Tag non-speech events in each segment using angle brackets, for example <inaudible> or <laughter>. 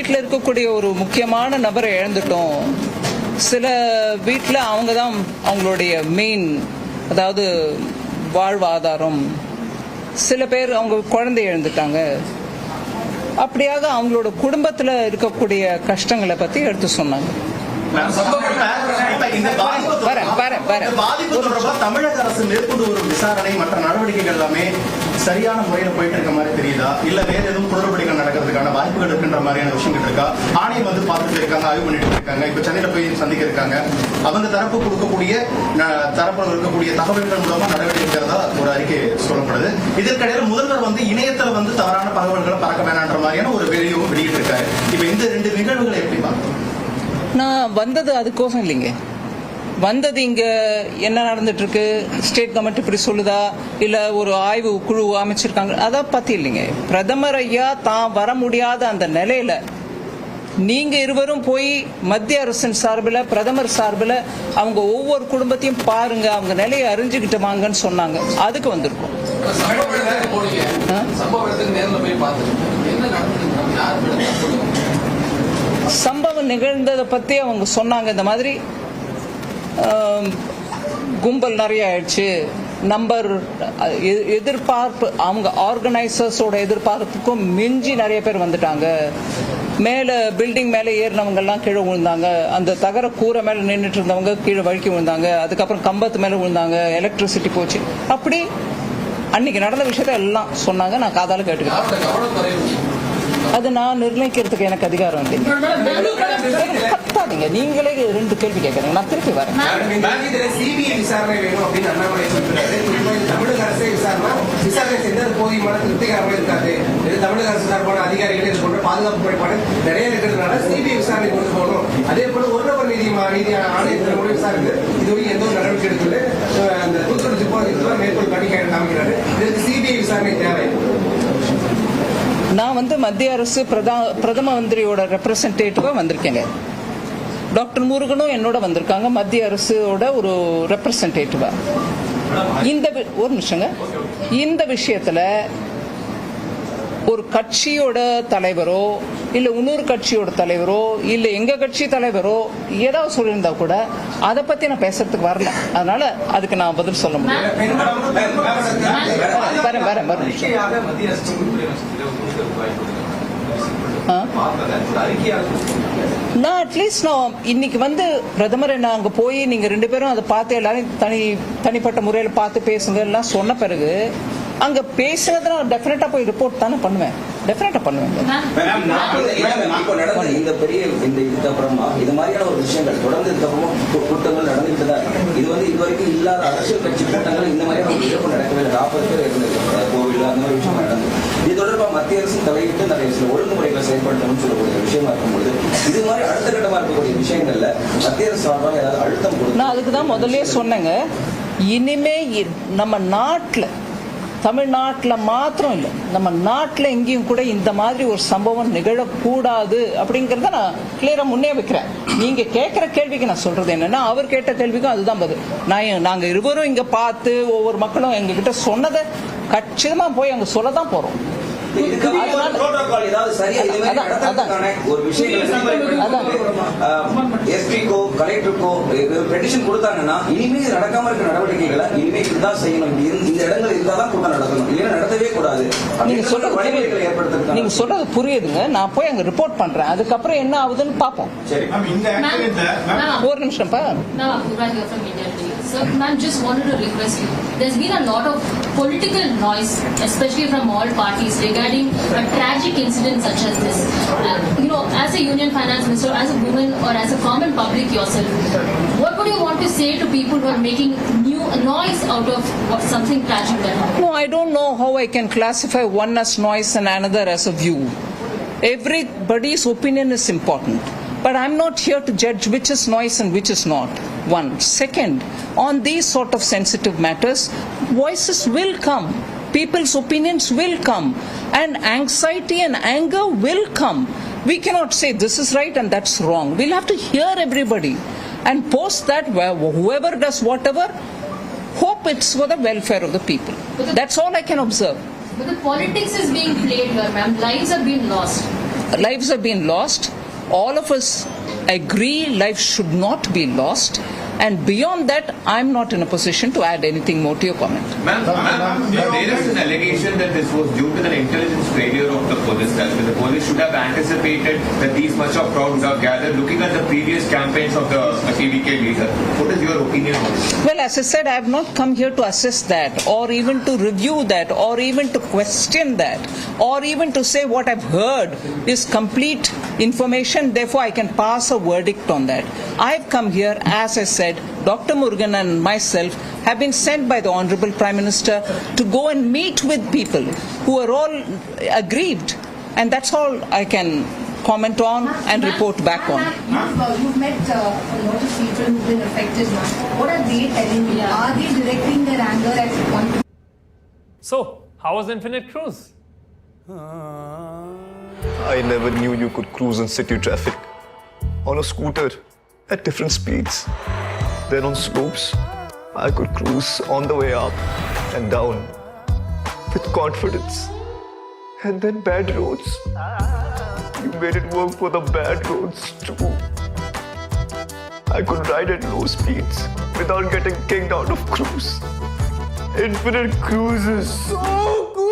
வீட்டில் இருக்கக்கூடிய ஒரு முக்கியமான நபரை இழந்துட்டோம். சில வீட்டில் அவங்க தான் அவங்களுடைய மெயின் அதாவது வாழ்வாதாரம் சில பேர் அவங்க குழந்தை இழந்துட்டாங்க. அப்படியாக அவங்களோட குடும்பத்தில் இருக்கக்கூடிய கஷ்டங்களை பற்றி எடுத்து சொன்னாங்க. தமிழக அரசு மேற்கொண்டு வரும் விசாரணை மற்ற நடவடிக்கைகள் எல்லாமே சரியான முறையில போயிட்டு இருக்க மாதிரி தெரியுதா? இல்ல வேற அப்படின்ற மாதிரியான விஷயங்கள் இருக்கா? ஆணையம் வந்து பார்த்துட்டு இருக்காங்க ஆய்வு பண்ணிட்டு இருக்காங்க இப்ப சென்னையில போய் சந்திக்க இருக்காங்க அவங்க தரப்பு கொடுக்கக்கூடிய ந- தரப்புல இருக்கக்கூடிய தகவல்கள் மூலமா நடவடிக்கை எடுக்கிறதா ஒரு அறிக்கை சொல்லப்படுது. இதற்கிடையில முதல்வர் வந்து இணையத்துல வந்து தவறான தகவல்களை பறக்க வேணான்ற மாதிரியான ஒரு வெளியும் வெளியிட்டு இருக்காரு இப்ப இந்த ரெண்டு நிகழ்வுகளை எப்படி பார்க்கணும்? நான் வந்தது அதுக்கோசம் இல்லைங்க. வந்தது இங்க என்ன நடந்துட்டு இருக்கு ஸ்டேட் கவர்மெண்ட் இப்படி சொல்லுதா? இல்ல ஒரு ஆய்வு குழு அமைச்சிருக்காங்க? அதை பத்தி இல்லைங்க. பிரதமர் ஐயா தான் வர முடியாத அந்த நிலையில நீங்க இருவரும் போய் மத்திய அரசின் சார்பில் பிரதமர் சார்பில் அவங்க ஒவ்வொரு குடும்பத்தையும் பாருங்க. அவங்க நிலையை அறிஞ்சுக்கிட்டு வாங்கன்னு சொன்னாங்க. அதுக்கு வந்திருக்கோம். சம்பவம் நிகழ்ந்ததை பற்றி அவங்க சொன்னாங்க. இந்த மாதிரி கும்பல் நிறைய ஆயிடுச்சு. நம்பர் எதிர்பார்ப்பு அவங்க ஆர்கனைசர்ஸோட எதிர்பார்ப்புக்கும் மிஞ்சி நிறைய பேர் வந்துட்டாங்க. மேலே பில்டிங் மேலே ஏறினவங்கெல்லாம் கீழே விழுந்தாங்க. அந்த தகர கூரை மேலே நின்றுட்டு இருந்தவங்க கீழே வழுக்கி விழுந்தாங்க. அதுக்கப்புறம் கம்பத்து மேலே விழுந்தாங்க. எலக்ட்ரிசிட்டி போச்சு. அப்படி அன்னைக்கு நடந்த விஷயத்த எல்லாம் சொன்னாங்க. நான் காதால கேட்டுக்கிட்டேன் அது நான் நிர்ணயிக்கிறதுக்கு எனக்கு அதிகாரம் இல்லை. நீங்களே ரெண்டு கேள்வி கேட்கறீங்க. நான் திருப்பி வரேன். சிபிஐ விசாரணை வேணும் அப்படின்னு தமிழக அரசே விசாரணை. விசாரணை இருக்காது. இது தமிழக அரசு பாதுகாப்பு நிறைய இருக்கிறதுனால சிபிஐ விசாரணை போகணும். அதே போல ஒரு நபர் நீதி நீதி ஆணையத்தில் கூட விசாரித்து இதுவரை எந்த ஒரு நடவடிக்கை எடுக்கல அந்த தூத்துக்குடி சிப்போ காட்டி காமிக்கிறாரு. சிபிஐ விசாரணை தேவை. நான் வந்து மத்திய அரசு பிரதா பிரதம மந்திரியோட ரெப்ரசன்டேட்டிவா வந்திருக்கேங்க. டாக்டர் முருகனும் என்னோட வந்திருக்காங்க மத்திய அரசோட ஒரு ரெப்ரசன்டேட்டிவா இந்த வி- ஒரு நிமிஷங்க. இந்த விஷயத்துல ஒரு கட்சியோட தலைவரோ இல்ல இன்னொரு கட்சியோட தலைவரோ இல்ல எங்க கட்சி தலைவரோ ஏதாவது சொல்லியிருந்தா கூட அதை பத்தி நான் பேசுறதுக்கு வரல. அதனால அதுக்கு நான் பதில் சொல்ல முடியும் வரேன் வரேன் வரேன். நான் அட்லீஸ்ட் நான் இன்னைக்கு வந்து பிரதமர் என்ன அங்க போய் நீங்க ரெண்டு பேரும் அதை பார்த்து எல்லாரும் தனி தனிப்பட்ட முறையில் பார்த்து பேசுங்க எல்லாம் சொன்ன பிறகு அங்க பேசுனதை நான் டெஃபினட்டா போய் ரிப்போர்ட் தானே பண்ணுவேன். டெஃபினட்டா பண்ணுவேன். இந்த- பெரிய இந்த இதுக்கு அப்புறமா இது மாதிரியான ஒரு விஷயங்கள் தொடர்ந்து இதுக்கு அப்புறமா கூட்டங்கள் நடந்துட்டு தான். இது வந்து இதுவரைக்கும் இல்லாத அரசியல் கட்சி கூட்டங்கள் இந்த மாதிரியான ஒரு இழப்பு நடக்கவே இல்லை. நாற்பது பேர் இருந்தது. கோவில் அந்த மாதிரி விஷயம் நடந்தது இது தொடர்பாக மத்திய அரசு தலையிட்டு நிறைய சில ஒழுங்குமுறைகளை செயல்படுத்தணும்னு சொல்லக்கூடிய விஷயமா இருக்கும்போது இது மாதிரி அடுத்த கட்டமா இருக்கக்கூடிய விஷயங்கள்ல மத்திய அரசு சார்பாக ஏதாவது அழுத்தம் கொடுத்து நான் அதுக்கு தான் முதல்லயே சொன்னேங்க. இனிமே நம்ம நாட்டில் தமிழ்நாட்டில் மாத்திரம் இல்லை. நம்ம நாட்டில் எங்கேயும் கூட இந்த மாதிரி ஒரு சம்பவம் நிகழக்கூடாது அப்படிங்கிறத நான் கிளியராக முன்னே வைக்கிறேன். நீங்கள் கேட்குற கேள்விக்கு நான் சொல்கிறது என்னென்னா அவர் கேட்ட கேள்விக்கும் அதுதான் பதில். நான் நாங்கள் இருவரும் இங்கே பார்த்து ஒவ்வொரு மக்களும் எங்ககிட்ட சொன்னதை கச்சிதமாக போய் அங்கே சொல்ல தான் போகிறோம் இதுக்கு அதனால- protocol ஏதாவது சரியா இது மாதிரி அதான், நடத்துறதுக்கான ஒரு அதான். விஷயங்கள் எஸ்பிக்கோ கலெக்டருக்கோ பெட்டிஷன் கொடுத்தாங்கன்னா இனிமே இது நடக்காம இருக்க நடவடிக்கைகளை இனிமே இதுதான் செய்யணும். இப்படி இருந்து- இந்த இடங்கள் இருந்தாதான் கூட்டம் நடத்தணும் இல்லைன்னா நடத்தவே கூடாது. நீங்க அப்படின்ற சொல்றது வழிமுறைகளை புரியுது. ஏற்படுத்துறதுக்கான நீங்க சொல்றது புரியுதுங்க. நான் போய் அங்க ரிப்போர்ட் பண்றேன். அதுக்கப்புறம் என்ன ஆகுதுன்னு பார்ப்போம். சரி. ஒரு India Today. So, ma'am, just wanted to request you. There's been a lot of political noise, especially from all parties, regarding a tragic incident such as this. Uh, you know, as a union finance minister, as a woman, or as a common public yourself, what would you want to say to people who are making new noise out of what, something tragic that happened? No, I don't know how I can classify one as noise and another as a view. Everybody's opinion is important. But I'm not here to judge which is noise and which is not. One. Second, on these sort of sensitive matters, voices will come. People's opinions will come. And anxiety and anger will come. We cannot say this is right and that's wrong. We'll have to hear everybody. And post that, wh- whoever does whatever, hope it's for the welfare of the people. That's all I can observe. But the politics is being played here, ma'am. Lives are being lost. lives have been lost. All of us agree life should not be lost. And beyond that, I'm not in a position to add anything more to your comment. Ma'am, ma'am, there is an allegation that this was due to the intelligence failure of the police. That the police should have anticipated that these much of crowd would have gathered. Looking at the previous campaigns of the TVK leader, what is your opinion on this? Well, as I said, I have not come here to assess that, or even to review that, or even to question that, or even to say what I've heard is complete information, therefore I can pass a verdict on that. I've come here, as I said, Dr. Murugan and myself have been sent by the Honorable Prime Minister to go and meet with people who are all aggrieved. And that's all I can comment on and report back on. You've, uh, met uh, a lot of people who've been affected now. What are they telling you? Are they directing their anger at one So, how was Infinite Cruise? I never knew you could cruise in city traffic on a scooter at different speeds. Then on slopes, I could cruise on the way up and down with confidence. And then bad roads. You made it work for the bad roads too. I could ride at low speeds without getting kicked out of cruise. Infinite cruises. is so cool!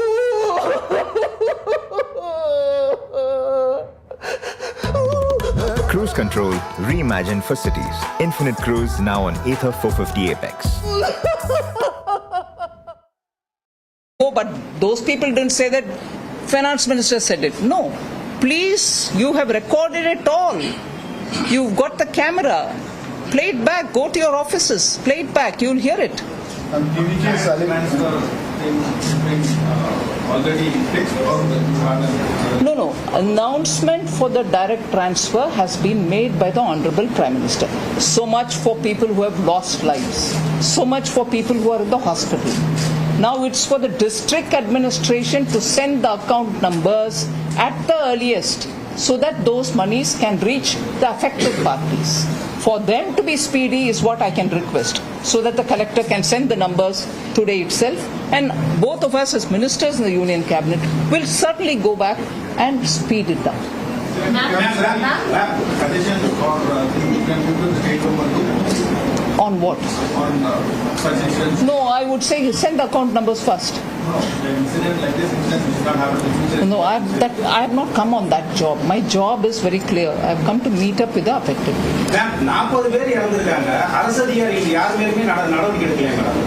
Cruise Control reimagined for cities. Infinite Cruise now on Ather 450 Apex. <laughs> Oh, but those people didn't say that finance minister said it. No. Please, you have recorded it all. You've got the camera. Play it back. Go to your offices. Play it back. You'll hear it. Already fixed or No, no. Announcement for the direct transfer has been made by the Honorable Prime Minister. So much for people who have lost lives. So much for people who are in the hospital. Now it's for the district administration to send the account numbers at the earliest so that those monies can reach the affected parties. For them to be speedy is what I can request so that the collector can send the numbers today itself and both of us as ministers in the union cabinet will certainly go back and speed it up. Ma'am, ma'am, suggestion for you can give to the state government On what? on uh, suggestions. No, I would say send the account numbers first. No, the incident like this incident which not happen in the future. No, I have, that, I have not come on that job. My job is very clear. I have come to meet up with the affected. நாற்பது பேர் இறந்திருக்காங்க அரசு அதிகாரிகள் யார் மேலுமே நட- நடவடிக்கை எடுக்கலையா madam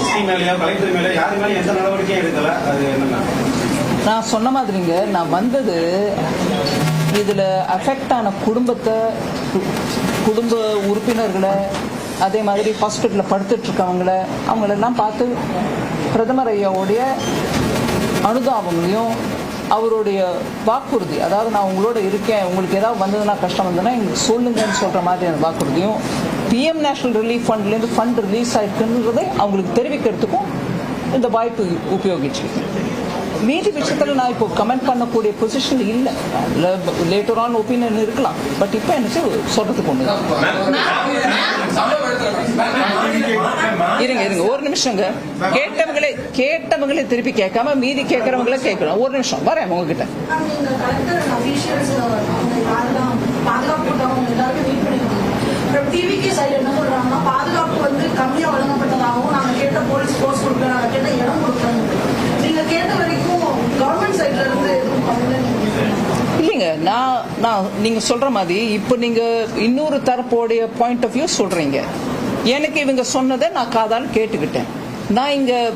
SP மேலயோ கலெக்டர் மேலயோ யாரு மேலே எந்த நடவடிக்கையும் எடுக்கல அது என்னன்னா நான் சொன்ன மாதிரிங்க நான் வந்தது இதில் அஃபெக்ட் ஆன குடும்பத்தை குடும்ப உறுப்பினர்களை அதே மாதிரி ஹாஸ்பிட்டலில் படுத்துட்டு இருக்கவங்கள அவங்களெல்லாம் பார்த்து பிரதமர் ஐயாவுடைய அனுதாபங்களையும் அவருடைய வாக்குறுதி அதாவது நான் உங்களோட இருக்கேன் உங்களுக்கு ஏதாவது வந்ததுன்னா கஷ்டம் வந்ததுன்னா எங்களுக்கு சொல்லுங்கன்னு சொல்கிற மாதிரியான வாக்குறுதியும் பிஎம் நேஷனல் ரிலீஃப் ஃபண்ட்லேருந்து ஃபண்ட் ரிலீஸ் ஆயிருக்குன்றதை அவங்களுக்கு தெரிவிக்கிறதுக்கும் இந்த வாய்ப்பு உபயோகிச்சிருக்கேன் மீதி விஷயத்தில் நான் இப்போ கமெண்ட் பண்ணக்கூடிய பொசிஷன் இல்லை. லேட்டர் ஆன் ஒப்பீனியன் இருக்கலாம். பட் இப்போ எனக்கு சொல்றதுக்கு ஒன்று இருங்க இருங்க. ஒரு நிமிஷங்க கேட்டவங்களே கேட்டவங்களே திருப்பி கேட்காம மீதி கேட்கறவங்களே கேட்கணும் ஒரு நிமிஷம். வரேன் உங்ககிட்ட. பாதுகாப்பு டிவிக்கு சைடு என்ன சொல்றாங்கன்னா பாதுகாப்பு வந்து கம்மியா வழங்கப்பட்டதாகவும் நாங்க கேட்ட போலீஸ் போஸ்ட் கொடுக்கல கேட்ட இடம் கொடுக்கணும் நீங்க கேட்ட வரைக்கும் கவர்மெண்ட் சைட்ல இருந்து எதுவும் பண்ணல நீங்க இல்லைங்க நான் நான் நீங்க சொல்ற மாதிரி இப்போ நீங்க இன்னொரு தரப்போடைய பாயிண்ட் ஆஃப் வியூ சொல்றீங்க. எனக்கு இவங்க சொன்னதை நான் காதால் கேட்டுக்கிட்டேன். நான் இங்க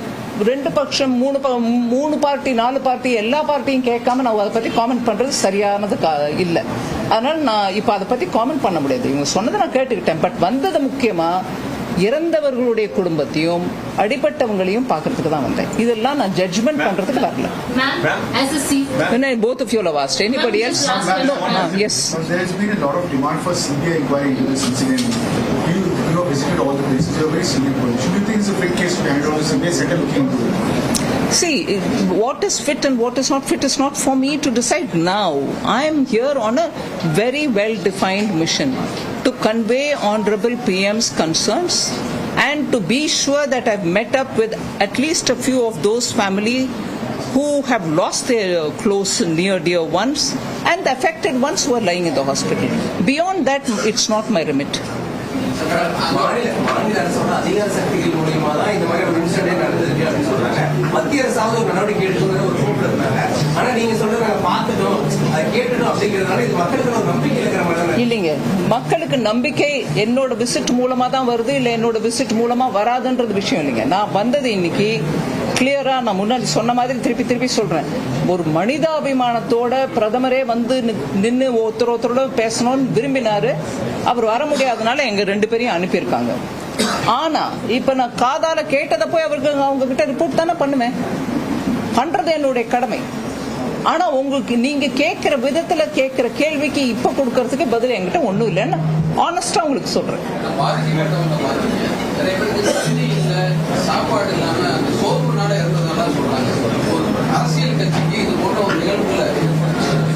ரெண்டு பட்சம் மூணு ப- மூணு பார்ட்டி நாலு பார்ட்டி எல்லா பார்ட்டியும் கேட்காம நான் அதை பத்தி காமெண்ட் பண்றது சரியானது கா- அதனால நான் இப்போ அதை பத்தி காமெண்ட் பண்ண முடியாது. இவங்க சொன்னதை நான் கேட்டுக்கிட்டேன். பட் வந்தது முக்கியமா இறந்தவர்களுடைய குடும்பத்தையும் அடிபட்டவங்களையும் பார்க்கறதுக்கு தான் வந்தேன் இதெல்லாம் நான் ஜட்ஜ்மெண்ட் பண்றதுக்கு வரல ma'am, as a chief, When I, both of you have asked. Anybody Ma'am, else? just last No, question. uh, yes. There has been a lot of demand for CBI inquiry into this incident. You, you know, visited all the places. You're very senior police. Should you think it's a fit case to hand it over to CBI? Set a looking into it. See, what is fit and what is not fit is not for me to decide now. I am here on a very well defined mission to convey Honorable PM's concerns and to be sure that I've met up with at least a few of those family who have lost their uh, close near dear ones and the affected ones who are lying in the hospital. Beyond that, it's not my remit. மாநில மாநில அரசோட அதிகார சக்திகள் மூலியமா தான் இந்த மாதிரி ஒரு இன்சிடென்ட் நடந்திருக்கு அப்படின்னு சொல்றாங்க மத்திய அரசாவது ஒரு நடவடிக்கை எடுக்கணுங்கிற ஒரு சூழ்நிலை இருந்தாங்க ஆனா நீங்க சொல்றது நாங்க பார்த்துட்டோம் அதை கேட்டுட்டோம் அப்படிங்கிறதுனால இது மக்களுக்கு ஒரு நம்பிக்கை இருக்கிற மக்களுக்கு நம்பிக்கை என்னோட விசிட் மூலமா தான் வருது இல்ல என்னோட விசிட் மூலமா வராதுன்றது விஷயம் இல்லைங்க. நான் வந்தது இன்னைக்கு கிளியரா நான் முன்னாடி சொன்ன மாதிரி திருப்பி திருப்பி சொல்றேன். ஒரு மனிதாபிமானத்தோட பிரதமரே வந்து நின்று ஒருத்தர் ஒருத்தரோட பேசணும்னு விரும்பினாரு. அவர் வர முடியாதனால எங்க ரெண்டு பேரையும் அனுப்பியிருக்காங்க. ஆனா இப்ப நான் காதால கேட்டதை போய் அவருக்கு அவங்க கிட்ட ரிப்போர்ட் தானே பண்ணுவேன். பண்றது என்னுடைய கடமை. ஆனா உங்களுக்கு நீங்க கேட்கிற விதத்துல கேட்கிற கேள்விக்கு இப்ப கொடுக்கறதுக்கு பதில் என்கிட்ட ஒண்ணும் இல்லைன்னு ஆனஸ்டா உங்களுக்கு சொல்றேன். பாதிக்கப்பட்டவங்க பாருங்க நிறைய பேருக்கு தண்ணி இல்ல சாப்பாடு இல்லாம அந்த சோர்வுனால இருந்ததுனால சொல்றாங்க. ஒரு அரசியல் கட்சிக்கு இது போன்ற ஒரு நிகழ்வுகளை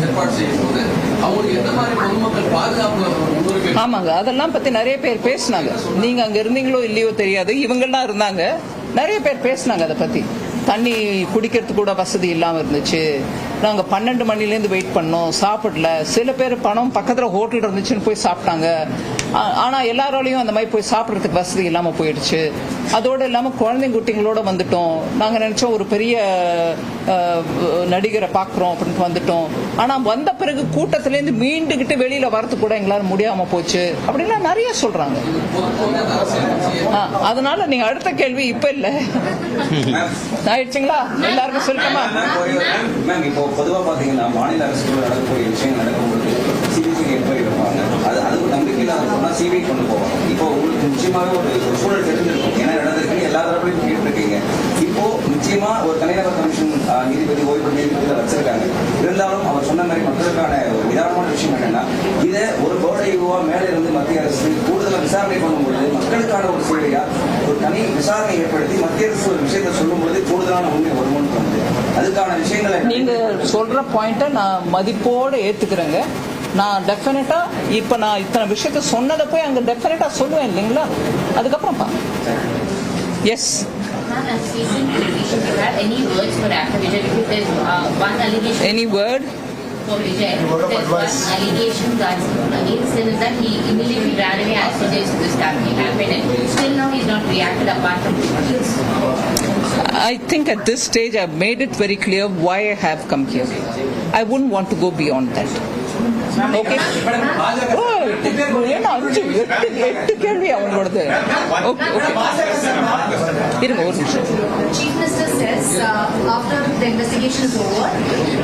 ஏற்பாடு செய்யும் போது அவங்களுக்கு எந்த மாதிரி பொதுமக்கள் பாதுகாப்பு முன்னுரிமை ஆமாங்க அதெல்லாம் பத்தி நிறைய பேர் பேசினாங்க. நீங்க அங்க இருந்தீங்களோ இல்லையோ தெரியாது. இவங்கெல்லாம் இருந்தாங்க. நிறைய பேர் பேசினாங்க அதை பத்தி. தண்ணி குடிக்கிறதுக்கு கூட வசதி இல்லாமல் இருந்துச்சு. நாங்கள் பன்னெண்டு மணிலேருந்து வெயிட் பண்ணோம். சாப்பிடல. சில பேர் பணம் பக்கத்தில் ஹோட்டல் இருந்துச்சுன்னு போய் சாப்பிட்டாங்க. ஆனால் எல்லாராலையும் அந்த மாதிரி போய் சாப்பிட்றதுக்கு வசதி இல்லாமல் போயிடுச்சு. அதோடு இல்லாமல் குழந்தைங்க குட்டிங்களோட வந்துட்டோம். நாங்கள் நினச்சோம் ஒரு பெரிய நடிகரை பார்க்குறோம் அப்படின்ட்டு வந்துட்டோம். ஆனால் வந்த பிறகு கூட்டத்திலேருந்து மீண்டுகிட்டு வெளியில வரது கூட எங்களால் முடியாம போச்சு. அப்படின்லாம் நிறைய சொல்றாங்க. ஆ, அதனால நீங்க அடுத்த கேள்வி இப்ப இல்ல. ஆயிடுச்சுங்களா? எல்லாருக்கும் சொல்லட்டுமா மேம் இப்போ பொதுவா பாத்தீங்கன்னா மாநில அரசுக்குள்ள நடக்கக்கூடிய விஷயங்கள் நடக்கும்போது சிபிசிக்கு என்கொயரி வைப்பாங்க அது அதுக்கு நம்பிக்கை இல்லாத சொன்னா சிபிஐ கொண்டு போவாங்க. இப்போ உங்களுக்கு நிச்சயமாக ஒரு சூழல் தெரிஞ்சிருக்கும். ஏன்னா நடந்திருக்கு எல்லா தரப்புலையும் கேட்டிருக்கீங்க இப்போ நிச்சயமா ஒரு தனிநபர் கமிஷன் நீதிபதி ஓய்வு நீதிபதியில வச்சிருக்காங்க. இருந்தாலும் அவர் சொன்ன மாதிரி மக்களுக்கான ஒரு நிதானமான விஷயம் என்னன்னா இதை ஒரு கோடையுவா மேலே இருந்து மத்திய அரசு கூடுதலாக விசாரணை பண்ணும்பொழுது மக்களுக்கான ஒரு சேவையா ஒரு தனி விசாரணை ஏற்படுத்தி மத்திய அரசு ஒரு விஷயத்தை சொல்லும்போது கூடுதலான உண்மை வருமானு தோணுது. அதுக்கான விஷயங்களை நீங்க சொல்ற பாயிண்ட்டை நான் மதிப்போட ஏத்துக்கிறேங்க. நான் டெஃபினட்டா இப்ப நான் இத்தனை விஷயத்த சொன்னதை போய் அங்க டெஃபினட்டா சொல்லுவேன் இல்லைங்களா அதுக்கப்புறம் பா yes Ma'am, as facing allegations, do you have any words for Dr. Vijay? Because there's uh, one allegation any word for Vijay. word of There's one advice. allegation that's against him is that he immediately ran away as soon as this happened happened and still now he's not reacted apart from this. I think at this stage I've made it very clear why I have come here. I wouldn't want to go beyond that. Okay? ஓ, என்ன அஞ்சு எட்டு எட்டு கேள்வி அவங்களோடது okay okay இருங்க ஒரு நிமிஷம் Chief Minister says uh, after the investigation is over,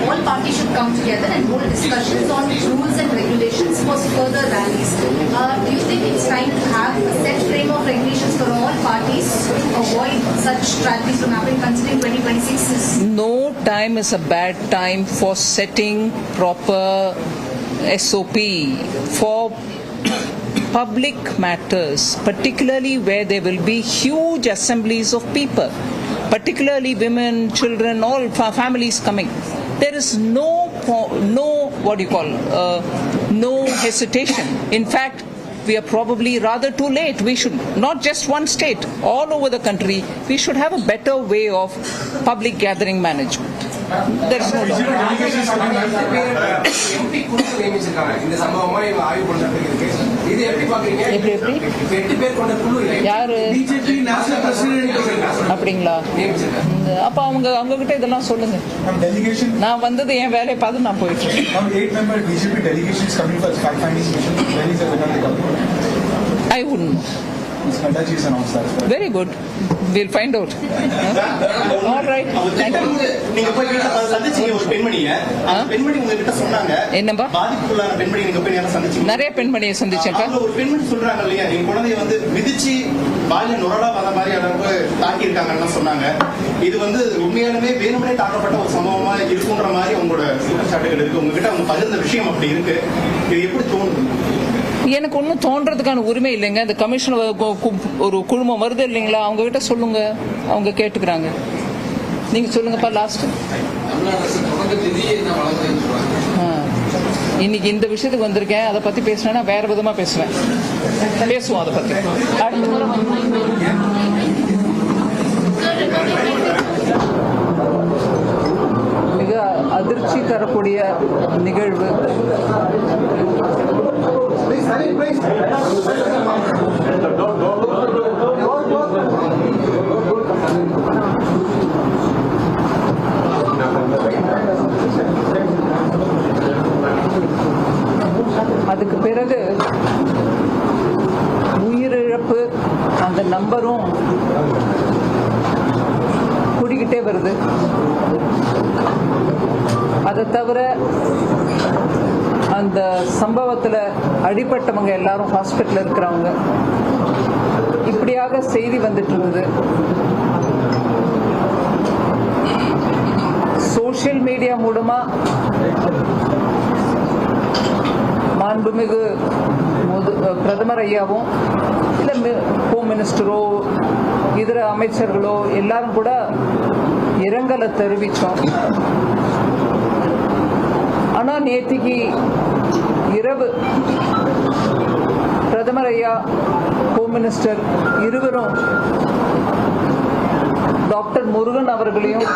all parties should come together and hold discussions on rules and regulations for further rallies. Uh, do you think it's time to have a set frame of regulations for all parties to avoid such tragedies from happening considering 2026 is No time is a bad time for setting proper SOP for public matters, particularly where there will be huge assemblies of people, particularly women, children, all families coming. There is no, no, what do you call, uh, no hesitation. In fact, we are probably rather too late. We should, not just one state, all over the country, we should have a better way of public gathering management. There is no doubt. MP குழு நியமிச்சிருக்காங்க. இந்த சம்பவமா இவங்க ஆய்வு பண்றதுக்கு இருக்கு. இது எப்படி எப்படி, எப்படி? எட்டு பேர் கொண்ட குழு யாரு? அப்படிங்களா? அப்ப அவங்க அவங்க கிட்ட இதெல்லாம் சொல்லுங்க. நான் வந்தது என் வேலையை பார்த்து நான் போயிட்டு இருக்கேன். from eight We'll find out. All right. Our Thank you. திட்டமிட்டு நீங்க போய் சந்திச்சீங்க ஒரு பெண்மணிய? பெண்மணி உங்ககிட்ட சொன்னாங்க என்னப்பா? பாதிப்புக்குள்ளான பெண்மணி நீங்க போய் நேரம் சந்திச்சீங்க நிறைய பெண்மணியை சந்திச்சேன்ப்பா ஒரு பெண்மணி சொல்றாங்க இல்லையா என் குழந்தைய வந்து மிதிச்சு பாலிய நுரலா வர மாதிரி அளவுக்கு தாக்கி இருக்காங்கன்னு சொன்னாங்க இது வந்து உண்மையாலுமே வேணும்னே தாக்கப்பட்ட ஒரு சம்பவமா இருக்குன்ற மாதிரி உங்களோட குற்றச்சாட்டுகள் இருக்கு உங்ககிட்ட அவங்க பகிர்ந்த விஷயம் அப்படி இருக்கு இது எப்படி தோணுது எனக்கு ஒன்றும் தோன்றதுக்கான உரிமை இல்லைங்க. இந்த கமிஷன் ஒரு குழுமம் வருது இல்லைங்களா? அவங்க கிட்ட சொல்லுங்க. அவங்க கேட்டுக்கிறாங்க. நீங்க சொல்லுங்கப்பா லாஸ்ட் இன்னைக்கு இந்த விஷயத்துக்கு வந்திருக்கேன். அதை பத்தி பேசினா வேற விதமா பேசுவேன். பேசுவோம் அதை பத்தி. அதிர்ச்சி தரக்கூடிய நிகழ்வு. So, Republic அதுக்கு பிறகு உயிரிழப்பு அந்த நம்பரும் கூடிக்கிட்டே வருது. அதை தவிர அந்த சம்பவத்தில் அடிபட்டவங்க எல்லாரும் ஹாஸ்பிட்டலில் இருக்கிறவங்க. இப்படியாக செய்தி வந்துட்டு இருந்தது சோஷியல் மீடியா மூலமா மாண்புமிகு முது- பிரதமர் ஐயாவும் இல்லை ஹோம் மினிஸ்டரோ இதர அமைச்சர்களோ எல்லாரும் கூட இரங்கலை தெரிவித்தோம் ஆனால் நேற்றுக்கு இரவு பிரதமர் ஐயா ஹோம் மினிஸ்டர் இருவரும் டாக்டர் முருகன் அவர்களையும்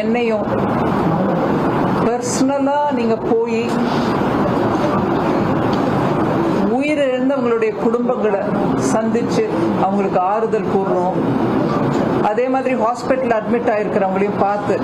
என்னையும் பர்சனலா நீங்க போய் உயிரிழந்தவங்களுடைய குடும்பங்களை சந்திச்சு அவங்களுக்கு ஆறுதல் கூறுறோம் அதே மாதிரி ஹாஸ்பிட்டல் அட்மிட் ஆயிருக்கிறவங்களையும் பார்த்து